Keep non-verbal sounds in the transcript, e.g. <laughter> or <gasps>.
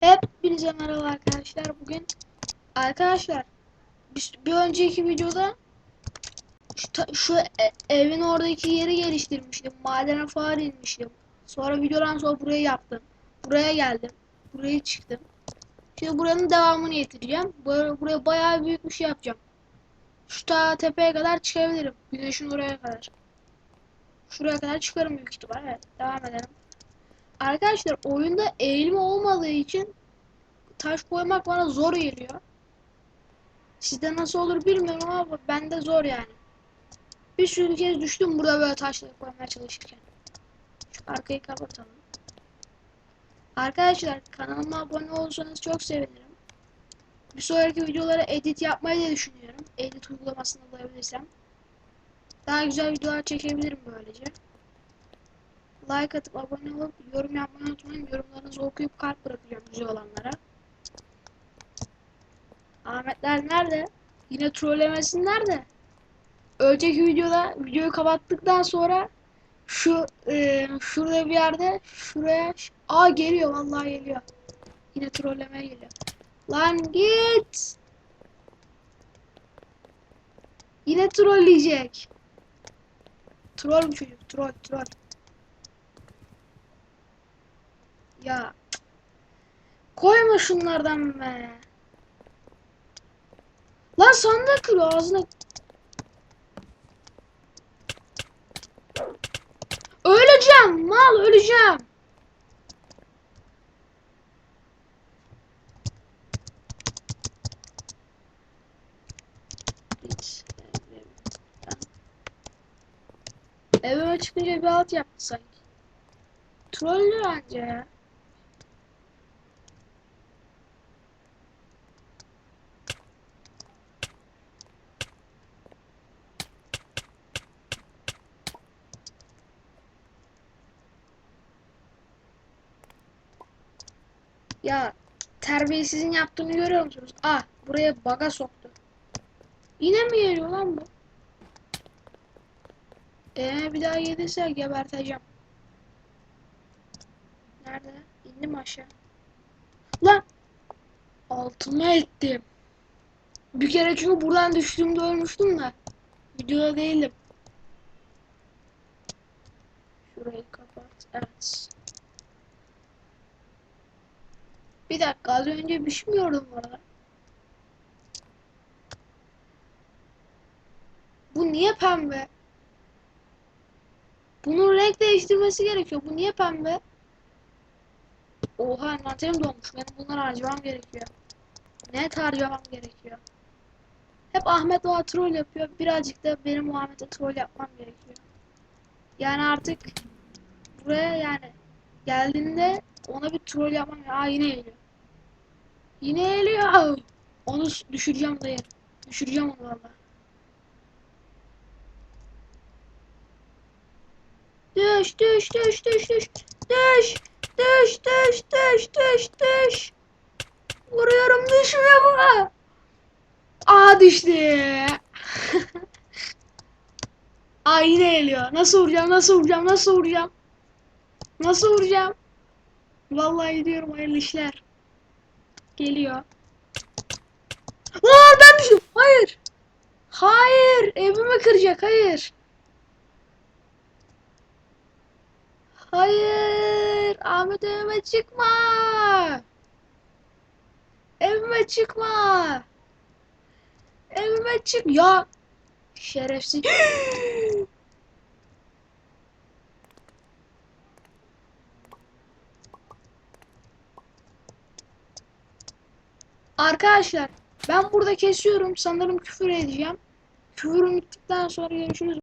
Hepinize merhaba arkadaşlar. Bugün arkadaşlar bir, önceki videoda şu, şu e- evin oradaki yeri geliştirmiştim. Madene falan inmiştim. Sonra videodan sonra burayı yaptım. Buraya geldim. Buraya çıktım. Şimdi buranın devamını getireceğim. Böyle, buraya bayağı büyük bir şey yapacağım. Şu ta tepeye kadar çıkabilirim. Güneşin oraya kadar. Şuraya kadar çıkarım büyük ihtimal. Evet. Devam edelim. Arkadaşlar oyunda eğilme olmadığı için taş koymak bana zor geliyor. Sizde nasıl olur bilmiyorum ama bende zor yani. Bir sürü kez düştüm burada böyle taşları koymaya çalışırken. Şu arkayı kapatalım. Arkadaşlar kanalıma abone olursanız çok sevinirim. Bir sonraki videolara edit yapmayı da düşünüyorum. Edit uygulamasını bulabilirsem. Daha güzel videolar çekebilirim böylece. Like atıp abone olup yorum yapmayı unutmayın. Yorumlarınızı okuyup kalp bırakacağım güzel olanlara. Ahmetler nerede? Yine trollemesinler de. Önceki videoda videoyu kapattıktan sonra şu e, şurada bir yerde şuraya aa geliyor vallahi geliyor. Yine trollemeye geliyor. Lan git. Yine trolleyecek. Troll çocuk. Troll troll. Ya. Koyma şunlardan be. Lan sandık kırıyor ağzına. Öleceğim mal öleceğim. Evime çıkınca bir alt yaptı sanki. Trollü bence ya. Ya terbiyesizin yaptığını görüyor musunuz? Ah buraya baga soktu. Yine mi geliyor lan bu? Ee bir daha gelirse geberteceğim. Nerede? İndim aşağı. Lan! Altıma ettim. Bir kere çünkü buradan düştüğümde ölmüştüm de. Videoda değilim. Şurayı kapat. Evet. Bir dakika az önce bir şey? Bu niye pembe? Bunun renk değiştirmesi gerekiyor. Bu niye pembe? Oha envanterim dolmuş. Benim bunları harcamam gerekiyor. Net harcamam gerekiyor. Hep Ahmet Doğa troll yapıyor. Birazcık da benim Muhammed'e troll yapmam gerekiyor. Yani artık buraya yani geldiğinde ona bir troll yapmam. Aa yine geliyor. Yine geliyor. Onu düşüreceğim dayı. Düşüreceğim onu valla. Düş düş düş düş düş. Düş. Düş düş düş düş düş. Vuruyorum düşmüyor bu. Aa düştü. <laughs> Aa yine geliyor. Nasıl vuracağım nasıl vuracağım nasıl vuracağım. Nasıl vuracağım. Vallahi gidiyorum hayırlı işler. Geliyor. Aa ben düştüm. Hayır. Hayır. Evimi kıracak. Hayır. Hayır. Ahmet evime çıkma. Evime çıkma. Evime çık. Ya. Şerefsiz. <gasps> Arkadaşlar ben burada kesiyorum. Sanırım küfür edeceğim. Küfürüm bittikten sonra görüşürüz.